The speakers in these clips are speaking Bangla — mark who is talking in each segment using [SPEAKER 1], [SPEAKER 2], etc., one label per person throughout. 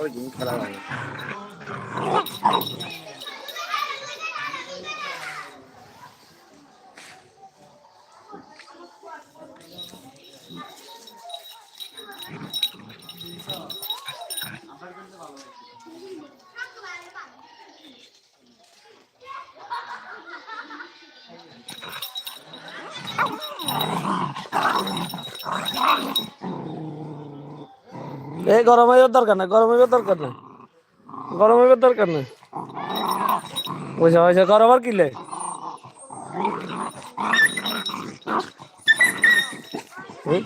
[SPEAKER 1] ওর গেম খেলা লাগে
[SPEAKER 2] এই গরম হইবার দরকার নাই গরম হইবার দরকার নাই। গরম হইবার দরকার নাই। বুঝা হয়েছে গরম আর কিলে হুম?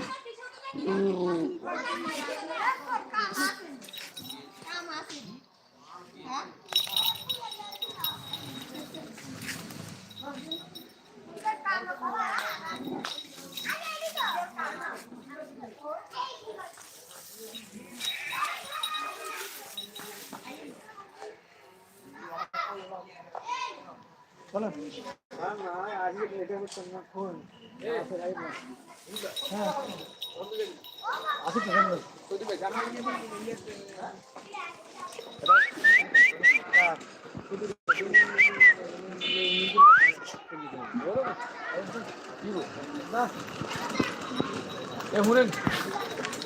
[SPEAKER 3] এ শুনেন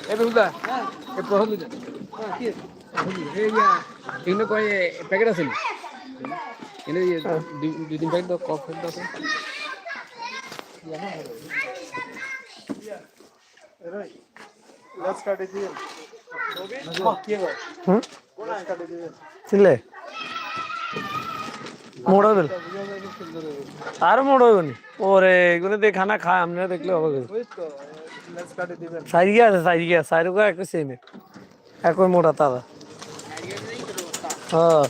[SPEAKER 3] এ বেহুদা। এ প্রথম দিন এখানে কয় প্যাকেট আছে? নি? এখানে এই দুই দুই তিন প্যাকেট কফ প্যাকেট আছে
[SPEAKER 2] হুম? চিনলে মোড় হইবেন আর মোড় হইব নি ওরে এগুলো দিয়ে খানা খায় আমরা দেখলে হবে কিছু সাইজ আছে সাইজ আছে সাইড করে একটা সেমে একই মোটা তারা হ্যাঁ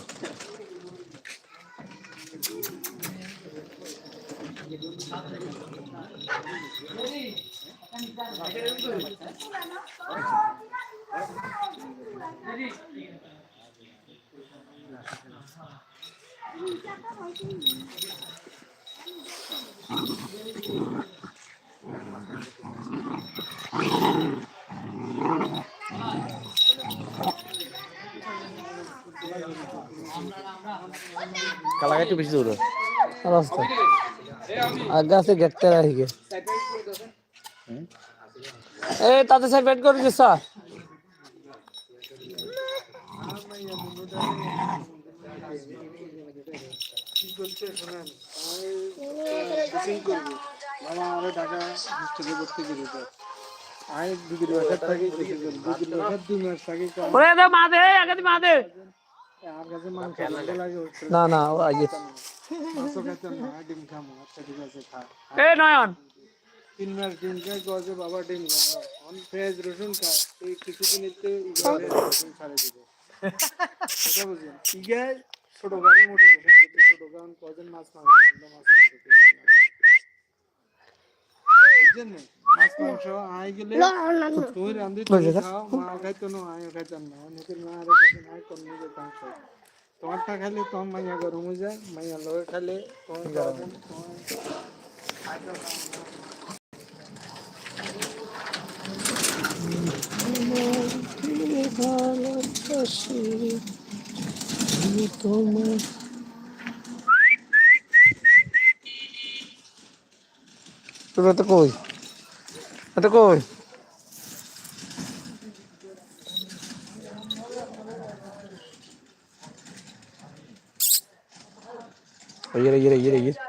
[SPEAKER 1] কালাগাইতে বেশি দৌড়
[SPEAKER 2] রাস্তা। আগে আছে গেটটা রাখিকে এ তাতে স্যার বেট করে দিস
[SPEAKER 4] বাবা আরে টাকা হোস্টেলে ভর্তি করে দাও আমি দুদিন বছর থাকি দুদিন বছর দুই মাস থাকি
[SPEAKER 2] ওরে দে মা দে আগে দি না না আগে এ নয়ন।
[SPEAKER 4] তিন মাস ডিম গজে বাবা ডিম খাব অন পেঁয়াজ রসুন খায় এই কিছুদিন এতে রসুন ছাড়ে দিবে কথা বুঝলেন ইগে ছোট গাড়ি মোটে রসুন ছোট কারণ কজন মাছ মাংস মাছ তোমারটা খাইলে তোমার মাইয়া গরম হয়ে যায় মাইয়া লগে খাইলে তোমার গরম
[SPEAKER 2] তুমি তো কই এটা কই ইয়ে ইয়ে ইয়ে ইয়ে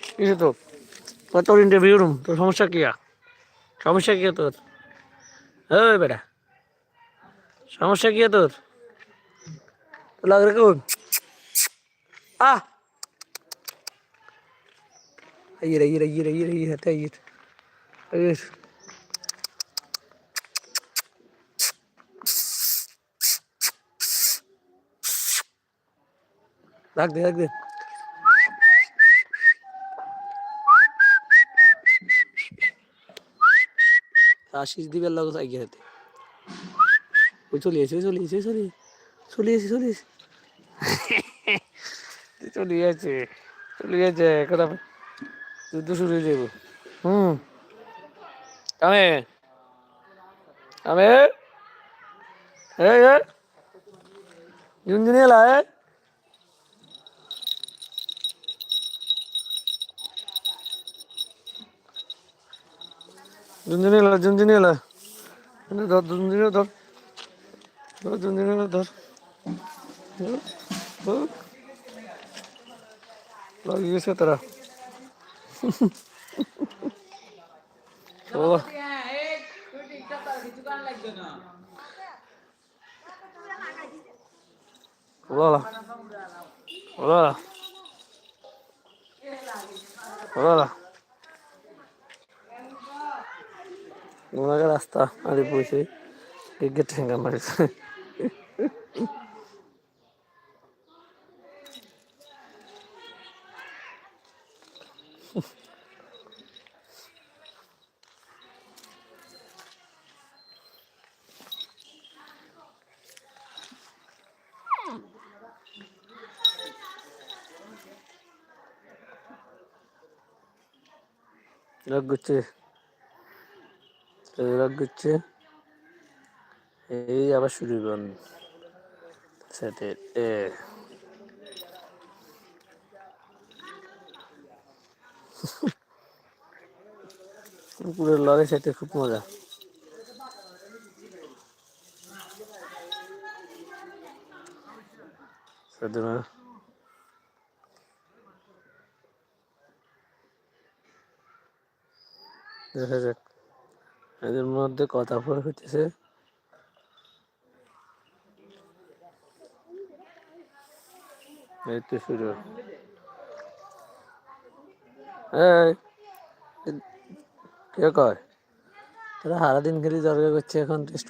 [SPEAKER 2] কিসে তো তোর তোর ইন্টারভিউ রুম তোর সমস্যা কি আর? সমস্যা কি আর তোর ওই বেটা সমস্যা কি আর তোর তোর লাগে কোন আহ আইয়ের আইয়ের আইয়ের আইয়ের আইয়ের হাতে আইয়ের আইয়ের রাখ দে রাখ দে। আশিস দিবের লগে চাই গেছে ওই চলে এসে চলে এসে চলে চলে এসে চলে এসে। চলে গেছে চলে গেছে কথা যুদ্ধ শুরু হয়ে যাব হুম। এই এই ঝুনঝুনি এলা এই ঝুনঝুনি এলা ঝুনঝুনি এলা এনে ধর ঝুনঝুনি ধর ধর ঝুনঝুনি এলা ধর ধর, ধর। লাগিয়ে গেছে তারা ও Hola. Hola. Hola. ওনাকে রাস্তা আরে পয়সে গেট ঠেঙ্গা মারিছে। রাগ করছে। রাগ করছে এই আবার শুরু করুন সাথে এ পুরো লড়াই সাথে খুব মজা। দেখা যাক। এদের মধ্যে কথা হইতেছে। এই তো শুরু কে কয়? তারা সারাদিন করছে এখন টেস্ট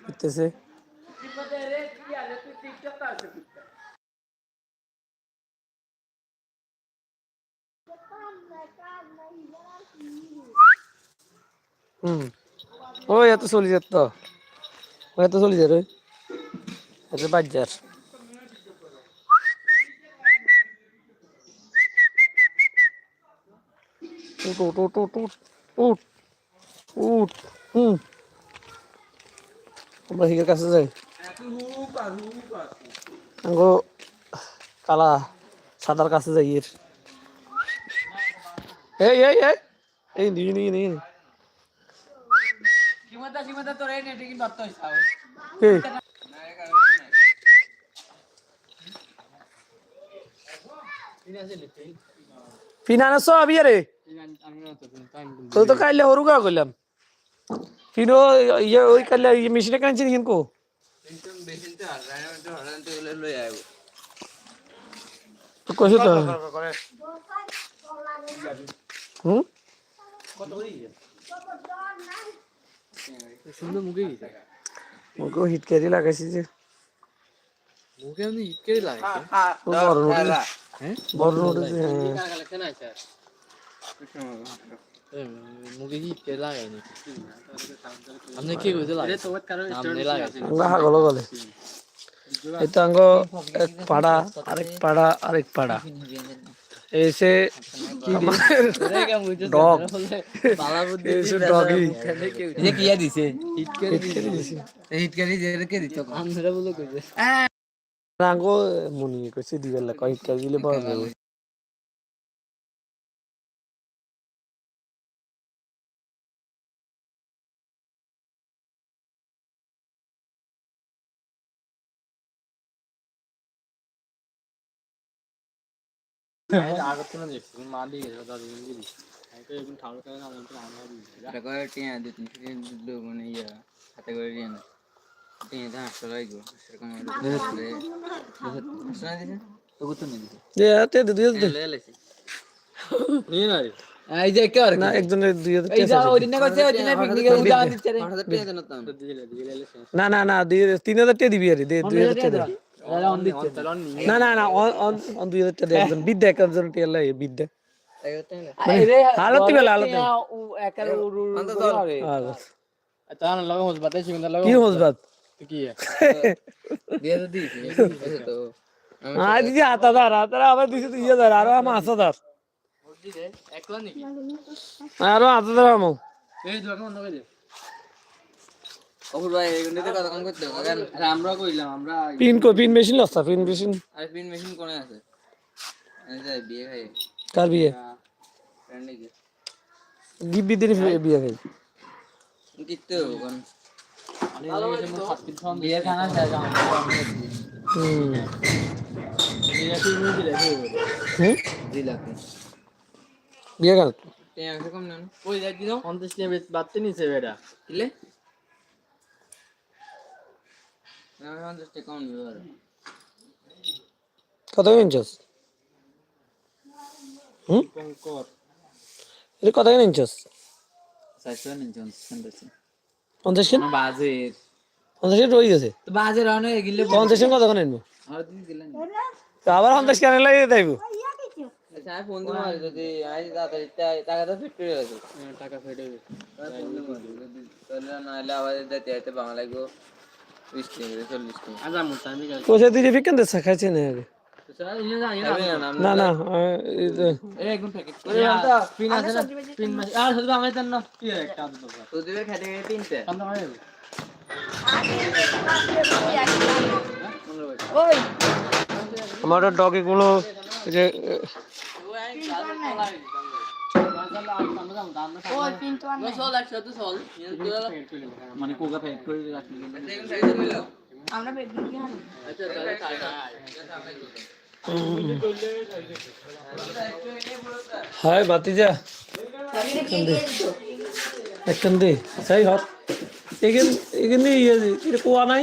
[SPEAKER 2] ওই, এত চলি যেত তো। ওই, এত চলি যায় রে এত বাজার উঠ উঠ উঠ উঠ উঠ উঠ উঠ, হুম। আমরা হিগের কাছে যাই। আঙ্গো, কালা, সাদার কাছে যাই এর। এই এই এই। এই, নিয়ে নিয়ে নিয়ে
[SPEAKER 3] সীমাতা সীমাতা তোর এই নেটে কিন্তু অর্থ হইছে
[SPEAKER 2] এই ফিনানা ইয়ে তো তো কাইলে হরু কইলাম ফিনো ইয়ে ওই কাইলে ইয়ে মেশিনে কানছি কো। তো কইছো তো। হুম?
[SPEAKER 3] সুন্দর মুখে গেছে।
[SPEAKER 2] মুখে হিট ক্যারি লাগাইছি যে।
[SPEAKER 3] মুখে আমি হিট করে লাগাইছে?
[SPEAKER 2] বড় নোট
[SPEAKER 3] হ্যাঁ?
[SPEAKER 2] বড় নোট হ্যাঁ।
[SPEAKER 1] মুখে কি আপনি কি লাগে আপনি
[SPEAKER 2] হাগলো গলে। এটা আঙ্গ এক পাড়া আরেক পাড়া আরেক পাড়া। এসে ডগ। এসে ডগি
[SPEAKER 1] যে কিয়া দিছে। হিটকারি যে কে দিত। আমরা বলে কইছে
[SPEAKER 2] আঙ্গ মনি কইছে দিবেল দিলে পাওয়া যাবে
[SPEAKER 1] এটা করে টিয়া দুই তিন দিন দিল মানে ইয়া হাতে করে টিয়া না টিয়া তো হাসতে লাগবে সেরকম শোনা দিছে তো কত নিয়ে দিছে
[SPEAKER 2] দে তে দে দুই দে
[SPEAKER 1] লেলেছি এই যে কে আর
[SPEAKER 2] না একজনের দুই হাজার
[SPEAKER 1] এই যা
[SPEAKER 2] টাকা
[SPEAKER 1] ওই দিন করছে ওই দিন পিকনিকে উড়া দিচ্ছে রে
[SPEAKER 2] না না না দুই তিন হাজার টাকা দিবি আরে দে দুই হাজার টাকা না না না অন দুই একজন বিদ্যা একজন বেলা কি হসবাত
[SPEAKER 3] কি
[SPEAKER 2] দিদি আবার দিছে হাজার আরও আমার আট হাজার
[SPEAKER 1] একলা নাকি
[SPEAKER 2] আরও আট হাজার আমার
[SPEAKER 3] এই দোকান বন্ধ করে দে
[SPEAKER 1] অপুর ভাই এগুলোতে কাম করতে হবে? কেন
[SPEAKER 3] আমরা কইলাম আমরা
[SPEAKER 2] পিন কো পিন মেশিন লস্তা পিন মেশিন।
[SPEAKER 1] আর পিন মেশিন কোনে আছে? এই যে বিয়ে খাই
[SPEAKER 2] কার বিয়ে?
[SPEAKER 1] ফ্রেন্ড কি
[SPEAKER 2] গিফট দিদি বিয়ে খাই
[SPEAKER 1] কিত্তে কোন বিয়ে খানা
[SPEAKER 2] হুম। হুম? বিয়ে
[SPEAKER 1] কম নেন।
[SPEAKER 3] কই যাই দিও 50 নিয়ে বাড়তে নিছে বেটা।
[SPEAKER 1] কিলে না পঞ্চাশ টাকা কম নিবে আর
[SPEAKER 2] কত কিনছস হুম? এটা কত কিনছস
[SPEAKER 1] পঞ্চাশ
[SPEAKER 2] কেন পঞ্চাশ কেন রয়ে গেছে। পঞ্চাশ কেন কত আনব?
[SPEAKER 1] আর দিন দিলেন
[SPEAKER 2] তো আবার পঞ্চাশ কেন দেবো
[SPEAKER 1] আচ্ছা টাকা তো ফিট করে
[SPEAKER 2] পয়সা দিয়ে ফিকেন দেশা খাইছে না আগে
[SPEAKER 3] তো স্যার জানি না
[SPEAKER 1] খাবে না নাম
[SPEAKER 2] না না আহ, এই যে
[SPEAKER 1] এই একদম প্যাকেট
[SPEAKER 3] ওরে আমতা পিন আছে না পিন মাস আর শুধু আমি জান না কি একটা আদত দরকার
[SPEAKER 1] তো দিবে খেতে খেতে তিনটে
[SPEAKER 3] কান্দা মারে
[SPEAKER 2] আমার ডগে গুলো এই যে
[SPEAKER 3] মানে কোকা ফেক করে রাখি
[SPEAKER 5] আমরা বেডরুম কি হানি
[SPEAKER 2] হাই বাতিজা একখান দে। সাই হট এখান এখানে ইয়ে এটা কুয়া নাই?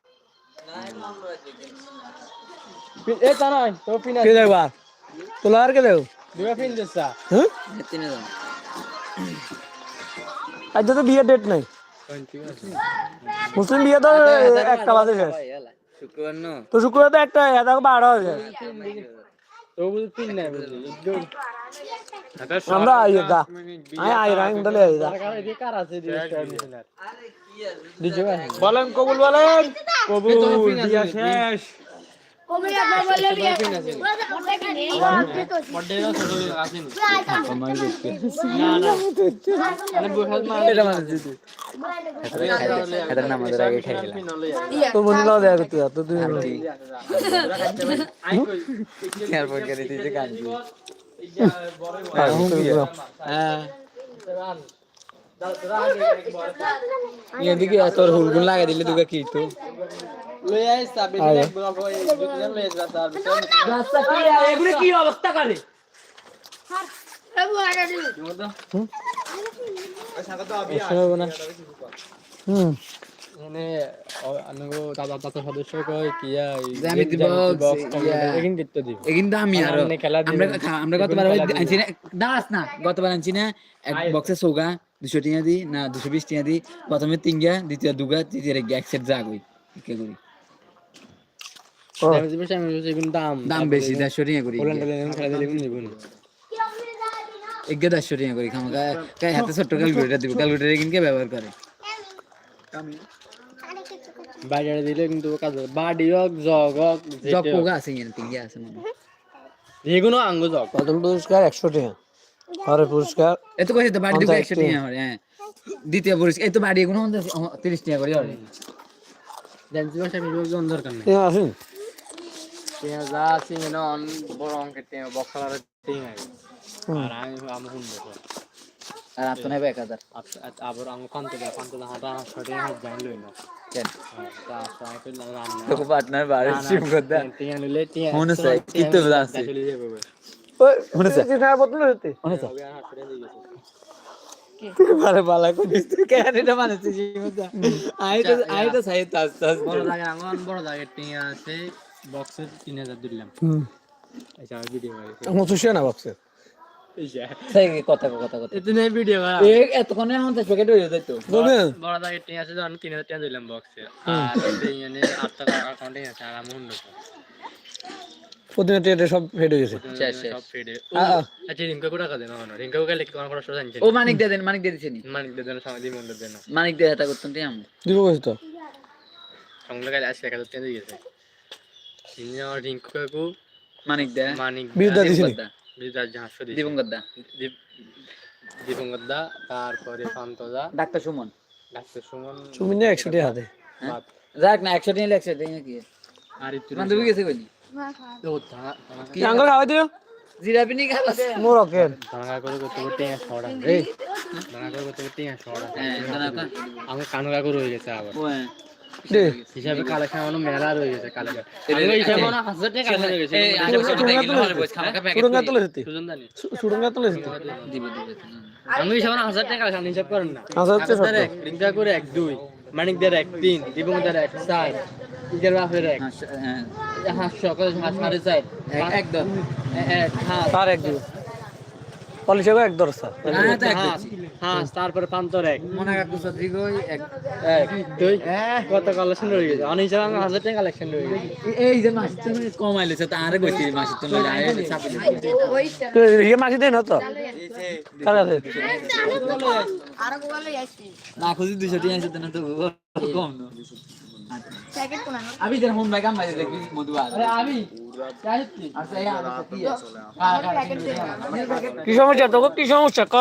[SPEAKER 2] আর? কে তো বিয়ে ডেট নাই। মুসলিম বিয়ে তো একটা বাজে
[SPEAKER 1] শুক্রবার
[SPEAKER 2] তো শুক্রবার তো একটা এদাকে বারো
[SPEAKER 3] হাজার
[SPEAKER 2] আমরা আই গা আই আই রাং দলে আই দা
[SPEAKER 3] কার এদিকে কার আছে দিকে
[SPEAKER 2] বলেন কবুল বলেন কবুল বিয়া শেষ
[SPEAKER 1] এদিকে তোর হুলগুন লাগাই দিলে দুগা কি তো
[SPEAKER 3] লই আইস তাবে বলব এই দুজন লই আইস তার ভিতর
[SPEAKER 2] এগুলো কি অবস্থা করে? হুম?
[SPEAKER 3] মানে আনগো দাদা দাদা সদস্য কয় কিয়া
[SPEAKER 1] জ্যামিতি box,
[SPEAKER 3] এগিন দিতে দিব।
[SPEAKER 1] কিন্তু আমি আরও
[SPEAKER 3] আপনি খেলা
[SPEAKER 1] আমরা আমরা গতবার
[SPEAKER 3] খেলা
[SPEAKER 1] ওই
[SPEAKER 3] দিবেন।
[SPEAKER 1] আনছি না দাস না। গতবার আনছি না। এক বক্সে সোগা দুশো টিয়া দি না দুশো বিশ টিয়া দি। প্রথমে তিনগা দ্বিতীয় দুগা তৃতীয় এক সেট জাগ হই কে করি
[SPEAKER 2] ও
[SPEAKER 3] আমি জিজ্ঞেস আমি বলছি এগুন দাম।
[SPEAKER 1] দাম বেশি দেড়শো করি।
[SPEAKER 3] এগুন দিব না।
[SPEAKER 1] এগে দেড়শো টিয়া করি খামা গায়ে হাতে ছোট্ট ক্যালকুলেটার দিব ক্যালকুলেটার কিনকে ব্যবহার করে।
[SPEAKER 3] বাইরে দিলে কিন্তু কাজ বাড়ি হোক জগ হোক
[SPEAKER 1] জব পোগা আছে এখানে তিনগা আছে মনে। হয়।
[SPEAKER 3] যেগুলো আঙ্গ জগ।
[SPEAKER 2] প্রথম পুরস্কার একশো টাকা পরের পুরস্কার
[SPEAKER 1] এত কইছে তো বাড়ি দিব একশো টিয়া আমার হ্যাঁ। দ্বিতীয় পুরস্কার এই তো বাড়ি এগুলো তিরিশ টিয়া করি হবে
[SPEAKER 3] জানছি ভাষা আমি দরকার নেই। টিয়া যা আছে অন বড় অঙ্কের টিয়া বক্সার টিয়া আর আমি আমি শুনব
[SPEAKER 1] আর আপনি নেবে এক হাজার।
[SPEAKER 3] আবার হাঁটা জান লই না
[SPEAKER 1] বাড়ি সিম করতে।
[SPEAKER 3] নিলে টিয়া
[SPEAKER 1] মনে চাই, কি তো মনে আছে? মনে করিস তুই কেন এটা মানছিস জীবনটা আইটা আইটা সাইতে আস্তে
[SPEAKER 3] বড়
[SPEAKER 1] আস্তে
[SPEAKER 3] জায়গায় আঙ্গন বড় জায়গায় টিয়া আছে। বক্সের তিন হাজার দিলাম আচ্ছা ভিডিও করে
[SPEAKER 2] পঁচিশশো না বক্সের
[SPEAKER 1] কথা কথা কথা
[SPEAKER 3] এতে নেই ভিডিও করা
[SPEAKER 1] এ এতক্ষণে আমার তো প্যাকেট হয়ে যেত
[SPEAKER 2] বলবেন
[SPEAKER 3] বড় জায়গায় টিয়া আছে তিন হাজার টিয়া দিলাম বক্সে আর মানে আট টাকা অ্যাকাউন্টে আছে আর আমি হুন্ডো
[SPEAKER 2] প্রতিদিন এটা সব ফেড হয়ে গেছে।
[SPEAKER 3] আচ্ছা কাজে না না
[SPEAKER 1] ও মানিক দিয়ে দেন মানিক দিয়ে দিছেনি
[SPEAKER 3] মানিক দেন সঙ্গে দিই মন্দির দেন
[SPEAKER 1] মানিক দিয়ে এটা করতেন রে আমি
[SPEAKER 2] দিব তো
[SPEAKER 3] সঙ্গে আসলে এক হাজার টিয়া দিয়ে গেছে ইনি আমার রিঙ্কু কাকু
[SPEAKER 1] মানিক দে
[SPEAKER 3] মানিক
[SPEAKER 2] বিরুদ্ধা দিছিনি
[SPEAKER 3] বিরুদ্ধা জাহাজ দিছে
[SPEAKER 1] দা
[SPEAKER 3] দীপঙ্কর দা তারপরে শান্তদা
[SPEAKER 1] ডাক্তার সুমন
[SPEAKER 3] ডাক্তার সুমন
[SPEAKER 2] তুমি না একশো টাকা হাতে।
[SPEAKER 1] যাক না একশো নিলে একশো নিয়ে কি?
[SPEAKER 3] আর একটু
[SPEAKER 1] বান্ধবী গেছে কইনি
[SPEAKER 3] ও থানা
[SPEAKER 1] কি
[SPEAKER 2] আঙ্গুল খাওয়াই দিও।
[SPEAKER 1] জিরাপি নি খাওয়া
[SPEAKER 2] মোর রকেট
[SPEAKER 3] থানা করে করতে করতে টিয়া ছড়া রে থানা করে করতে করতে ছড়া
[SPEAKER 1] হ্যাঁ
[SPEAKER 3] আমি কানু কাকু রয়ে গেছে আবার।
[SPEAKER 1] ও হ্যাঁ।
[SPEAKER 2] দে
[SPEAKER 3] হিসাবে কালেকশন আমার মেলা রয়ে গেছে কালেকশন আমি হিসাবে
[SPEAKER 1] এরে।
[SPEAKER 3] টাকা কালেকশন গেছে
[SPEAKER 1] এই আগে কত টাকা কিলো হলে বস খামাকা প্যাকেট
[SPEAKER 2] সুরঙ্গা তুলে দিতে সুরঙ্গা তুলে দিতে
[SPEAKER 1] দিবে দিবে
[SPEAKER 3] আমি হিসাবে টাকা কালেকশন হিসাব করেন না।
[SPEAKER 2] হাজার হচ্ছে
[SPEAKER 3] আকাশের করে এক দুই। মানিক এক তিন দীপঙ্কর এক চার বাপের এক।
[SPEAKER 1] হ্যাঁ।
[SPEAKER 3] সকাল সাড়ে চার।
[SPEAKER 1] এক দর
[SPEAKER 3] এক হাঁস
[SPEAKER 2] তার এক দিব পলিশে এক দর স্যার
[SPEAKER 1] হ্যাঁ
[SPEAKER 3] হাঁস হাঁস তারপরে পান্তর এক।
[SPEAKER 1] মনে এক।
[SPEAKER 3] এক দুই। কত কালেকশন রয়ে গেছে। অনেক হিসাবে হাজার টাকা কালেকশন রয়ে গেছে।
[SPEAKER 1] এই যে মাছ তো কম আইলেছে তা আরে তো
[SPEAKER 2] ইয়ে না তো
[SPEAKER 1] খুঁজি 200 টাকা আছে না তো কম। না
[SPEAKER 5] প্যাকেট কোন
[SPEAKER 1] আমি যেন হোম ব্যাগ আমি দেখি মধু আর
[SPEAKER 3] আরে আমি? চাইছি
[SPEAKER 1] আচ্ছা এই আমি কি
[SPEAKER 2] কি সমস্যা? তোকে কি সমস্যা? ক?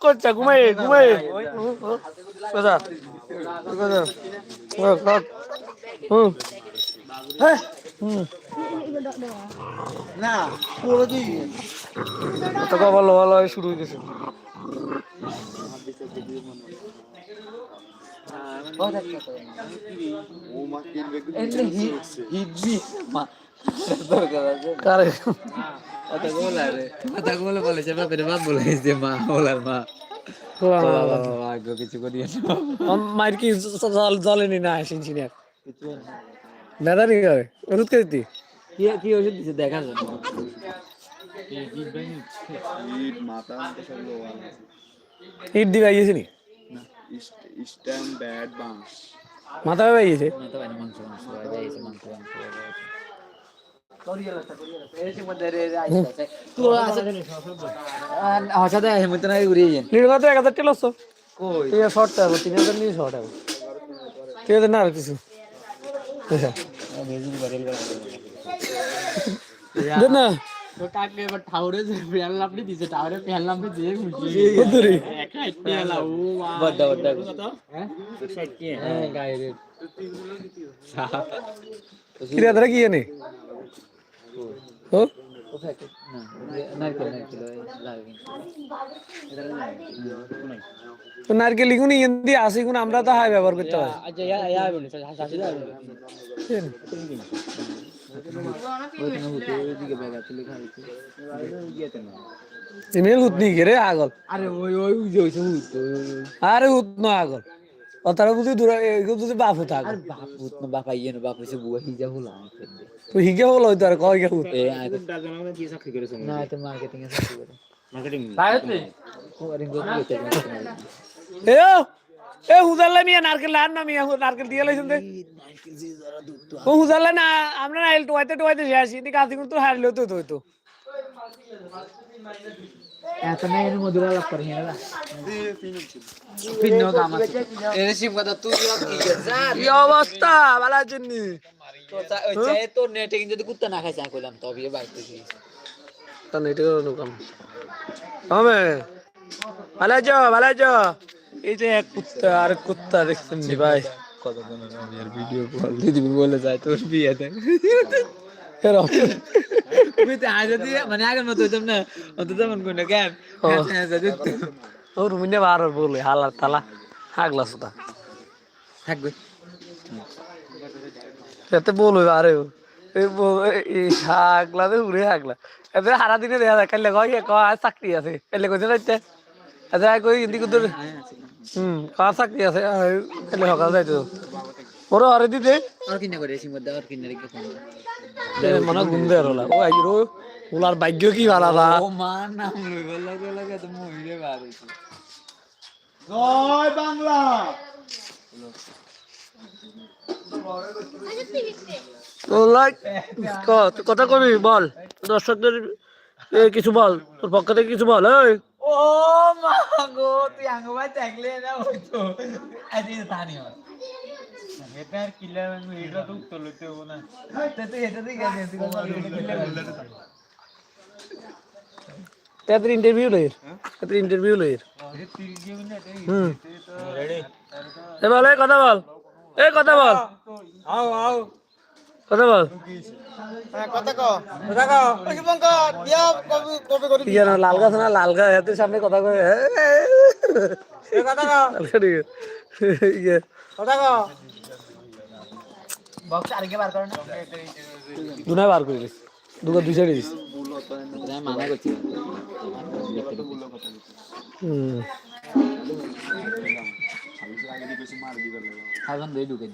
[SPEAKER 2] করছে ঘুমাই ঘুমাই। কথা কথা হুম হ্যাঁ। হুম।
[SPEAKER 4] না
[SPEAKER 2] তোকে ভালো ভালো শুরু হয়ে গেছে। মায়ের কি জল জলেনি না ইঞ্জিনিয়ার দাদা নি করে ওষুধ কে দিতি
[SPEAKER 1] কি কি ওষুধ দিছে দেখার জন্য
[SPEAKER 2] ইট দিবে নি
[SPEAKER 4] স্ট্যান্ড ব্যাড বাঁশ
[SPEAKER 2] মাথা আইয়েছে
[SPEAKER 1] না তো বাইরে মাংস মাংস হয়ে যাইছে মাংস মাংস হয়ে না ঘুরিয়ে যান
[SPEAKER 2] নির্গা তো এক হাজার টেল ঠিক আছে শর্ট টাকা তিন হাজার শর্ট টাকা ঠিক আছে না আর কিছু না।
[SPEAKER 3] তো কাকে এবার ঠাউরে যে পেয়াল লাপড়ি দিছে ঠাউরে পেয়াল লাপড়ি দিয়ে মুজি
[SPEAKER 2] কদ্দুরি
[SPEAKER 3] এক হাইট পেয়ালা ও মা
[SPEAKER 1] বড্ডা বড্ডা
[SPEAKER 3] হ্যাঁ হ্যাঁ গায়ে রে
[SPEAKER 2] কিরা ধরে কি জানি ও
[SPEAKER 1] না নারকেল নারকেল লাগে
[SPEAKER 2] তো নারকেল লিখুন ইয়েন দিয়ে আসি কোন আমরা তো হাই ব্যবহার করতে পারি
[SPEAKER 3] আচ্ছা ইয়া ইয়া বলি হাসি দাও
[SPEAKER 2] ইমেল হুত নি আগল।
[SPEAKER 1] আরে ওই ওই ওই হইছে হুত ওই, ওই, ওই।
[SPEAKER 2] আরে হুত আগল। অতারা বুঝি দূর এগুলো বুঝি বাপ হুত আগল।
[SPEAKER 1] বাপ হুত না বাপ আইয়ে না বাপ হইছে বুয়া হিজা হলো
[SPEAKER 2] তুই হিগে হলো হইতো আর কয় গে হুত?
[SPEAKER 1] এ তো- না তো মার্কেটিং এ চাকরি করে।
[SPEAKER 2] এ এ হুজাল্লা মিয়া নারকেল লান না মিয়া নারকেল দিয়ে লাইছেন দে। ও হুজাল্লা না আমরা না এল টুয়াইতে টুয়াইতে শেষ ইনি কাজ কিন্তু হারলে তো তো তো
[SPEAKER 1] এত না এর মধুর আলাপ করে হেরা ভিন্ন কাম আছে। এর সিম কথা তুই কি
[SPEAKER 2] অবস্থা? ভালো আছেন নি?
[SPEAKER 1] তো চা- ওই নেটে যদি কুত্তা না খাই চা কইলাম তবে বাইতে কি
[SPEAKER 2] তা নেটে কোনো কাম। হবে ভালো আছো ভালো আছো? এই যে এক কুত্তা আর কুত্তা দেখছেন নি ভাই?
[SPEAKER 1] ভিডিও কল দিদি বলে যায় তোর আজ যদি মানে আগের মতো হইতাম না অন্তত তেমন কোন কেন
[SPEAKER 2] ও।
[SPEAKER 1] দিত।
[SPEAKER 2] ও রুমিনে বার বলে হালার তালা হাগলা সুতা।
[SPEAKER 1] থাকবে।
[SPEAKER 2] এতে বলবে আরে বল- এই হাগলা দে উড়ে হাগলা। এতে সারা দিনে দেখা যায় কাইলে কয় কয় চাকরি আছে কাইলে কইতে রাইতে এতে আই কই হুম কার চাকরি আছে? সকাল যাইতো? ওরে আরে দিতে
[SPEAKER 1] আর কিনে করে সিম মধ্যে আর কিনে রেখে ফোন
[SPEAKER 2] মনে গুন্দে আর হলা ও আই রো ওলার ভাগ্য কি ভালো না
[SPEAKER 1] ও মা নাম লইবার লাগে লাগে তো মহিলে বার হইছে।
[SPEAKER 4] জয় বাংলা!
[SPEAKER 2] ওলাই কথা কবি বল। দর্শকদের এ, কিছু বল তোর পক্ষ থেকে কিছু বল এই
[SPEAKER 1] ও মা গো তুই আঙ্গ ভাই থাকলে না হইতো আজ তানি হয় এটা কিলার আমি এটা তো উত্তর লইতে হব না তো তুই এটা গেছিস
[SPEAKER 2] তাদের ইন্টারভিউ লইর তাদের ইন্টারভিউ লইর হুম এ বল এই কথা বল এই কথা বল
[SPEAKER 4] আও আও
[SPEAKER 2] কথা বল। জানো লাল গাছ না লাল গাছ হাতের সামনে কথা কয়।
[SPEAKER 4] এ কথা কও।
[SPEAKER 2] ইয়ে।
[SPEAKER 4] কথা কও।
[SPEAKER 1] বক্স বার কর
[SPEAKER 2] দিস। দুটো দুই সাইডে দিস।
[SPEAKER 1] মানা ঢুকে